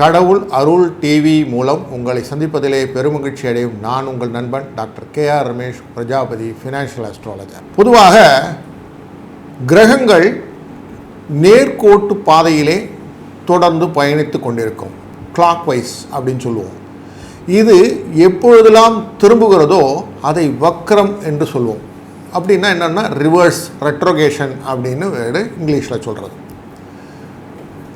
கடவுள் அருள் டிவி மூலம் உங்களை சந்திப்பதிலே பெருமகிழ்ச்சி அடையும் நான் உங்கள் நண்பன் doctor K R Ramesh Prajapati financial astrologer பொதுவாக கிரகங்கள் நேர்கோட்டு பாதையிலே தொடர்ந்து பயணித்து கொண்டிருக்கும். கிளாக் வைஸ் அப்படின்னு சொல்லுவோம். இது எப்பொழுதெல்லாம் திரும்புகிறதோ அதை வக்ரம் என்று சொல்லுவோம். அப்படின்னா என்னென்னா ரிவர்ஸ் ரெட்ரோகேஷன் அப்படின்னு வேறு இங்கிலீஷில் சொல்கிறது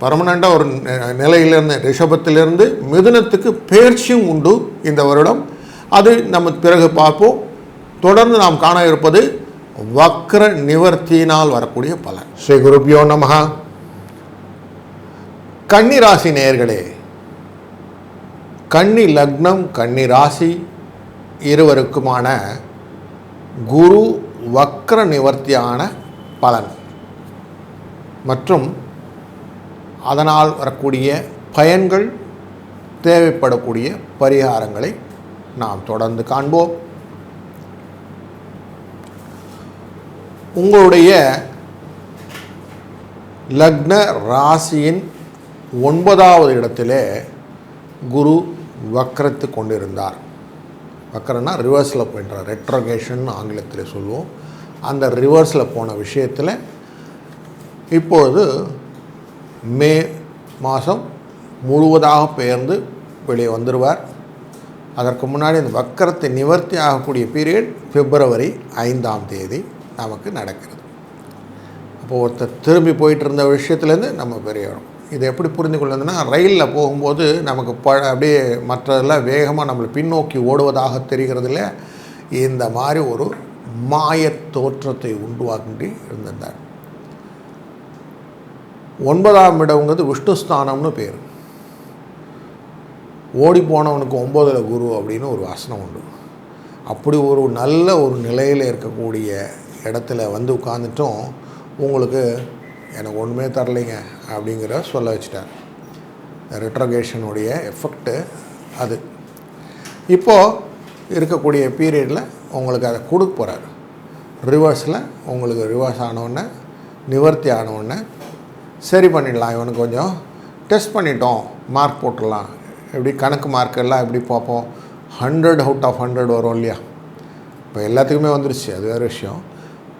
பர்மனண்ட்டாக ஒரு நிலையிலிருந்து ரிஷபத்திலிருந்து மிதுனத்துக்கு பெயர்ச்சியும் உண்டு இந்த வருடம். அது நம்ம பிறகு பார்ப்போம். தொடர்ந்து நாம் காண இருப்பது வக்ர நிவர்த்தியினால் வரக்கூடிய பலன். ஸ்ரீ குருபியோ நமஹா. கன்னி ராசி நேயர்களே கன்னி லக்னம் கன்னி ராசி இருவருக்குமான குரு வக்ர நிவர்த்தியான பலன். மற்றும் அதனால் வரக்கூடிய பயன்கள் தேவைப்படக்கூடிய பரிகாரங்களை நாம் தொடர்ந்து காண்போம். உங்களுடைய லக்ன ராசியின் ஒன்பதாவது இடத்திலே குரு வக்ரத்து கொண்டிருந்தார். வக்கரன்னா ரிவர்ஸில் போயிட்டார் ரெட்ரோகேஷன் ஆங்கிலத்தில் சொல்லுவோம். அந்த ரிவர்ஸில் போன விஷயத்தில் இப்பொழுது மே மாதம் முழுவதாக பெயர்ந்து வெளியே வந்துடுவார் அதற்கு முன்னாடி இந்த வக்கரத்தை நிவர்த்தி ஆகக்கூடிய பீரியட் பிப்ரவரி ஐந்தாம் தேதி நமக்கு நடக்கிறது. அப்போது ஒருத்தர் திரும்பி போயிட்டு இருந்த விஷயத்துலேருந்து நம்ம பெரியவரும். இதை எப்படி புரிந்து கொள்ளுதுன்னா ரயிலில் போகும்போது நமக்கு ப அப்படியே மற்றதெல்லாம் வேகமாக நம்மளை பின்னோக்கி ஓடுவதாக தெரிகிறது இல்லை இந்த மாதிரி ஒரு மாயத் தோற்றத்தை உண்டுவாக்கி இருந்திருந்தார். ஒன்பதாம் இடம்ங்கிறது விஷ்ணுஸ்தானம்னு பேர். ஓடி போனவனுக்கு ஒம்போதில் குரு அப்படின்னு ஒரு வாசனம் உண்டு. அப்படி ஒரு நல்ல ஒரு நிலையில் இருக்கக்கூடிய இடத்துல வந்து உட்காந்துட்டும் உங்களுக்கு எனக்கு ஒன்றுமே தரலைங்க அப்படிங்கிற சொல்ல வச்சுட்டார். ரெட்ரகேஷனுடைய எஃபெக்ட்டு அது. இப்போது இருக்கக்கூடிய பீரியடில் உங்களுக்கு அதை கொடுக்க போகிறார் ரிவர்ஸில் உங்களுக்கு ரிவர்ஸ் ஆனவுடனே நிவர்த்தி ஆனவுடனே சரி பண்ணிடலாம் இவனுக்கு கொஞ்சம். டெஸ்ட் பண்ணிட்டோம். மார்க் போட்டுடலாம். எப்படி கணக்கு மார்க் எல்லாம் எப்படி பார்ப்போம்? ஹண்ட்ரட் அவுட் ஆஃப் ஹண்ட்ரட் வரும் இல்லையா? இப்போ எல்லாத்துக்குமே வந்துருச்சு. அது வேறு விஷயம்.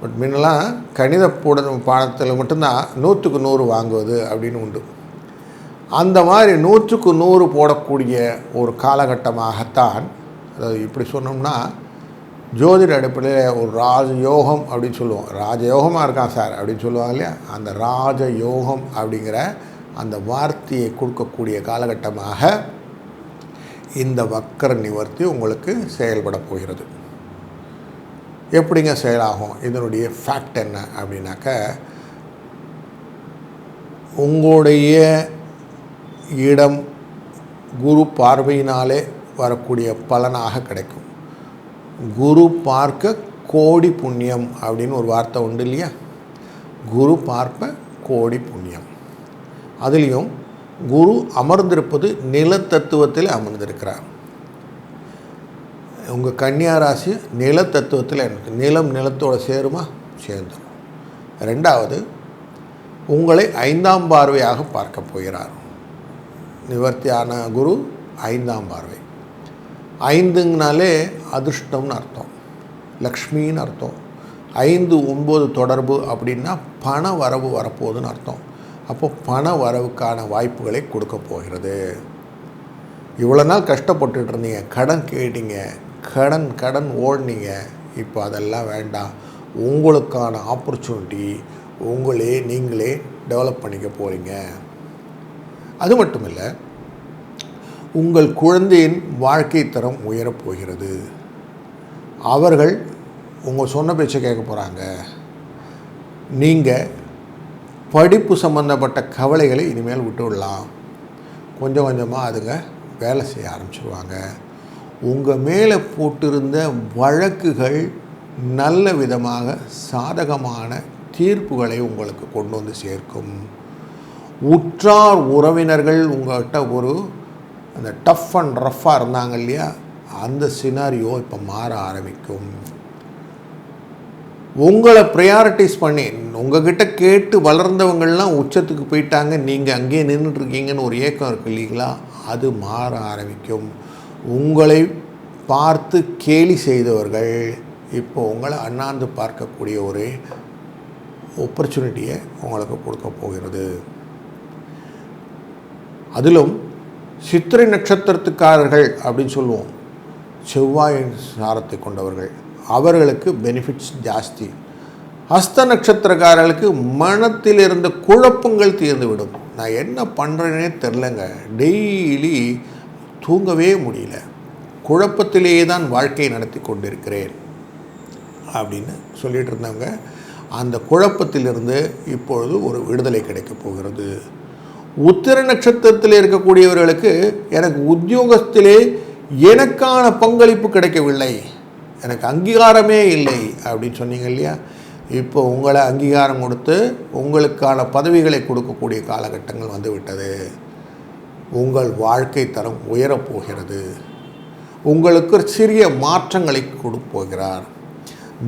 பட் முன்னெல்லாம் கணித போட பாடத்தில் மட்டும்தான் நூற்றுக்கு நூறு வாங்குவது அப்படின்னு உண்டு. அந்த மாதிரி நூற்றுக்கு நூறு போடக்கூடிய ஒரு காலகட்டமாகத்தான் அதாவது இப்படி சொன்னோம்னா ஜோதிட அடிப்படையில் ஒரு ராஜயோகம் அப்படின்னு சொல்லுவோம். ராஜயோகமாக இருக்கான் சார் அப்படின்னு சொல்லுவாங்க இல்லையா? அந்த ராஜயோகம் அப்படிங்கிற அந்த வார்த்தையை கொடுக்கக்கூடிய காலகட்டமாக இந்த வக்கர நிவர்த்தி உங்களுக்கு செயல்பட போகிறது. எப்படிங்க செயலாகும்? இதனுடைய ஃபேக்ட் என்ன அப்படின்னாக்க உங்களுடைய இடம் குரு பார்வையினாலே வரக்கூடிய பலனாக கிடைக்கும். குரு பார்க்க கோடி புண்ணியம் அப்படின்னு ஒரு வார்த்தை உண்டு இல்லையா? குரு பார்ப்ப கோடி புண்ணியம். அதுலேயும் குரு அமர்ந்திருப்பது நிலத்தத்துவத்தில் அமர்ந்திருக்கிறார். உங்கள் கன்னியா ராசி நிலத்தத்துவத்தில் எனக்கு நிலம் நிலத்தோடு சேருமா? சேர்ந்துடும் ரெண்டாவது உங்களை ஐந்தாம் பார்வையாக பார்க்க போகிறார். நிவர்த்தியான குரு ஐந்தாம் பார்வை. ஐந்துங்கனாலே அதிர்ஷ்டம்னு அர்த்தம். லக்ஷ்மின்னு அர்த்தம். ஐந்து ஒம்பது தொடர்பு அப்படின்னா பண வரவு வரப்போகுதுன்னு அர்த்தம். அப்போ பண வரவுக்கான வாய்ப்புகளை கொடுக்க போகிறது. இவ்வளோ நாள் கஷ்டப்பட்டுட்டு இருந்தீங்க. கடன் கேட்டீங்க. கடன் கடன் ஓடினீங்க. இப்போ அதெல்லாம் வேண்டாம். உங்களுக்கான ஆப்பர்ச்சுனிட்டி உங்களே நீங்களே டெவலப் பண்ணிக்க போகிறீங்க அது மட்டும் இல்லை உங்கள் குழந்தையின் வாழ்க்கை தரம் உயரப் போகிறது. அவர்கள் உங்கள் சொன்ன பேச்சை கேட்க போகிறாங்க நீங்கள் படிப்பு சம்மந்தப்பட்ட கவலைகளை இனிமேல் விட்டு விடலாம். கொஞ்சம் கொஞ்சமாக அதுங்க வேலை செய்ய ஆரம்பிச்சிருவாங்க. உங்கள் மேலே போட்டிருந்த வழக்குகள் நல்ல விதமாக சாதகமான தீர்ப்புகளை உங்களுக்கு கொண்டு வந்து சேர்க்கும். உற்றார் உறவினர்கள் உங்கள்கிட்ட ஒரு அந்த டஃப் அண்ட் ரஃப்பாக இருந்தாங்க இல்லையா? அந்த சினாரியோ இப்போ மாற ஆரம்பிக்கும். உங்களை ப்ரையாரிட்டிஸ் பண்ணி உங்ககிட்ட கேட்டு வளர்ந்தவங்கள்லாம் உச்சத்துக்கு போயிட்டாங்க நீங்கள் அங்கேயே நின்றுட்டுருக்கீங்கன்னு ஒரு ஏக்கம் இருக்கு இல்லைங்களா? அது மாற ஆரம்பிக்கும். உங்களை பார்த்து கேலி செய்தவர்கள் இப்போ உங்களை அண்ணாந்து பார்க்கக்கூடிய ஒரு ஆப்பர்ச்சுனிட்டியை உங்களுக்கு கொடுக்க போகிறது. அதிலும் சித்திரை நட்சத்திரத்துக்காரர்கள் அப்படின்னு சொல்லுவோம். செவ்வாய் சாரத்தை கொண்டவர்கள். அவர்களுக்கு பெனிஃபிட்ஸ் ஜாஸ்தி. ஹஸ்த நட்சத்திரக்காரர்களுக்கு மனத்தில் இருந்த குழப்பங்கள் தீர்ந்துவிடும். நான் என்ன பண்ணுறேனே தெரிலங்க டெய்லி தூங்கவே முடியல. குழப்பத்திலேயே தான் வாழ்க்கையை நடத்தி கொண்டிருக்கிறேன். அப்படின்னு சொல்லிகிட்டு இருந்தவங்க அந்த குழப்பத்திலிருந்து இப்பொழுது ஒரு விடுதலை கிடைக்கப் போகிறது. உத்திர நட்சத்திரத்தில் இருக்கக்கூடியவர்களுக்கு எனக்கு உத்தியோகத்திலே எனக்கான பங்களிப்பு கிடைக்கவில்லை. எனக்கு அங்கீகாரமே இல்லை அப்படின்னு சொன்னீங்க இல்லையா? இப்போ உங்களை அங்கீகாரம் கொடுத்து உங்களுக்கான பதவிகளை கொடுக்கக்கூடிய காலகட்டங்கள் வந்துவிட்டது. உங்கள் வாழ்க்கை தரம் உயரப்போகிறது. உங்களுக்கு சிறிய மாற்றங்களை கொடுப்போகிறார்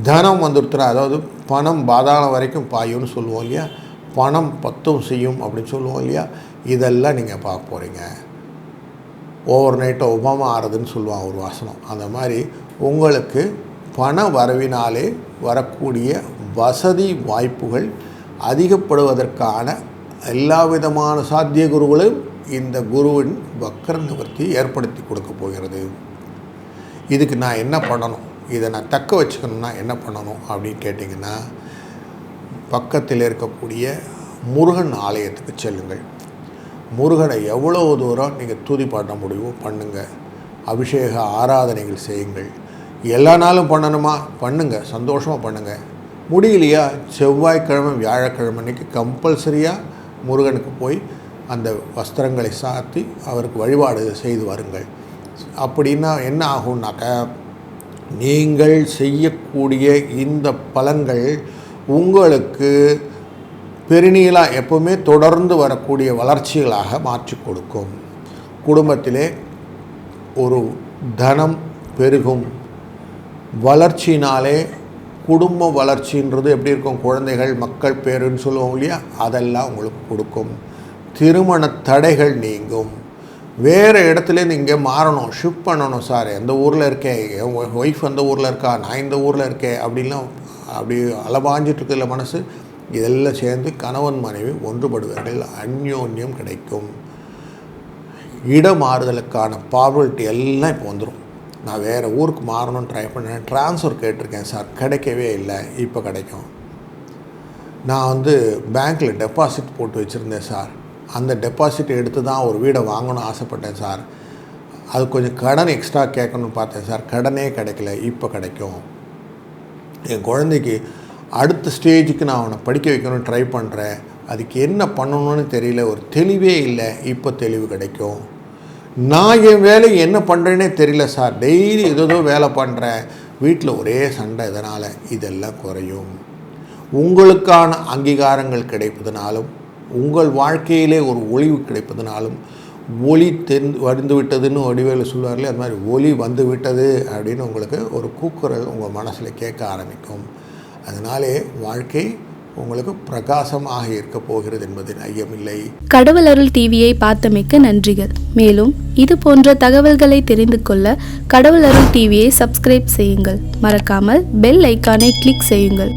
தனம் வந்துருத்துறா அதாவது பணம் பாதாளம் வரைக்கும் பாயும்னு சொல்லுவோம் இல்லையா? பணம் பத்தும் செய்யும் அப்படின்னு சொல்லுவோம் இல்லையா? இதெல்லாம் நீங்கள் பார்க்க போகிறீங்க ஓவர் நைட்டை உபமா ஆறுதுன்னு சொல்லுவான் ஒரு வாசனம். அந்த மாதிரி உங்களுக்கு பண வரவினாலே வரக்கூடிய வசதி வாய்ப்புகள் அதிகப்படுவதற்கான எல்லா விதமான சாத்திய குருகளும் இந்த குருவின் வக்கர நிவர்த்தி ஏற்படுத்தி கொடுக்க போகிறது. இதுக்கு நான் என்ன பண்ணணும்? இதை நான் தக்க வச்சுக்கணும்னா என்ன பண்ணணும் அப்படின்னு கேட்டிங்கன்னா பக்கத்தில் இருக்கக்கூடிய முருகன் ஆலயத்துக்கு செல்லுங்கள். முருகனை எவ்வளோ தூரம் நீங்கள் தூதி பாட்ட முடியுமோ பண்ணுங்கள் அபிஷேக ஆராதனைகள் செய்யுங்கள். எல்லா நாளும் பண்ணணுமா? பண்ணுங்கள் சந்தோஷமாக பண்ணுங்கள் முடியலையா? செவ்வாய்க்கிழமை வியாழக்கிழமை அன்னைக்கு கம்பல்சரியாக முருகனுக்கு போய் அந்த வஸ்திரங்களை சாத்தி அவருக்கு வழிபாடு செய்து வருங்கள். அப்படின்னா என்ன ஆகும்னாக்க நீங்கள் செய்யக்கூடிய இந்த பலன்கள் உங்களுக்கு பெருநீளாக எப்பவுமே தொடர்ந்து வரக்கூடிய வளர்ச்சிகளாக மாற்றி கொடுக்கும். குடும்பத்திலே ஒரு தனம் பெருகும். வளர்ச்சினாலே குடும்ப வளர்ச்சின்றது எப்படி இருக்கும்? குழந்தைகள் மக்கள் பேருன்னு சொல்லுவோம் இல்லையா? அதெல்லாம் உங்களுக்கு கொடுக்கும். திருமண தடைகள் நீங்கும். வேறு இடத்துலேருந்து இங்கே மாறணும் ஷிஃப்ட் பண்ணணும் சார். எந்த ஊரில் இருக்கேன் என் ஒய்ஃப் அந்த ஊரில் இருக்கா? நான் இந்த ஊரில் இருக்கேன் அப்படின்லாம் அப்படி அலபாஞ்சிட்டு மனசு இதெல்லாம் சேர்ந்து கணவன் மனைவி ஒன்றுபடுவார்கள். அந்யோன்யம் கிடைக்கும். இடமாறுதலுக்கான பாபிலிட்டி எல்லாம் இப்போ வந்துடும் நான் வேறு ஊருக்கு மாறணும்னு ட்ரை பண்ணேன். ட்ரான்ஸ்ஃபர் கேட்டிருக்கேன் சார். கிடைக்கவே இல்லை. இப்போ கிடைக்கும். நான் வந்து பேங்க்கில் டெபாசிட் போட்டு வச்சுருந்தேன் சார். அந்த டெபாசிட் எடுத்து தான் ஒரு வீடை வாங்கணும்னு ஆசைப்பட்டேன் சார். அது கொஞ்சம் கடன் எக்ஸ்ட்ரா கேட்கணும்னு பார்த்தேன் சார். கடனே கிடைக்கல. இப்போ கிடைக்கும். என் குழந்தைக்கு அடுத்த ஸ்டேஜுக்கு நான் அவனை படிக்க வைக்கணும்னு ட்ரை பண்ணுறேன் அதுக்கு என்ன பண்ணணும்னு தெரியல. ஒரு தெளிவே இல்லை. இப்போ தெளிவு கிடைக்கும். நான் என் வேலையை என்ன பண்ணுறேனே தெரியல சார். டெய்லி ஏதோ வேலை பண்ணுறேன் வீட்டில் ஒரே சண்டை இதனால் இதெல்லாம் குறையும். உங்களுக்கான அங்கீகாரங்கள் கிடைப்பதனாலும் உங்கள் வாழ்க்கையிலே ஒரு ஒளிவு கிடைப்பதனாலும் ஒளி தென் வந்து விட்டதுன்னு வடிவேலு சொல்லுவார்களே அது மாதிரி ஒளி வந்து விட்டது அப்படின்னு உங்களுக்கு ஒரு கூக்குரல் உங்கள் மனசில் கேட்க ஆரம்பிக்கும். அதனாலே வாழ்க்கை உங்களுக்கு பிரகாசமாக இருக்க போகிறது என்பதில் ஐயமில்லை கடவுள் அருள் டிவியை பார்த்தமைக்க நன்றிகள். மேலும் இது போன்ற தகவல்களை தெரிந்து கொள்ள கடவுள் அருள் டிவியை சப்ஸ்கிரைப் செய்யுங்கள். மறக்காமல் பெல் ஐக்கானை கிளிக் செய்யுங்கள்.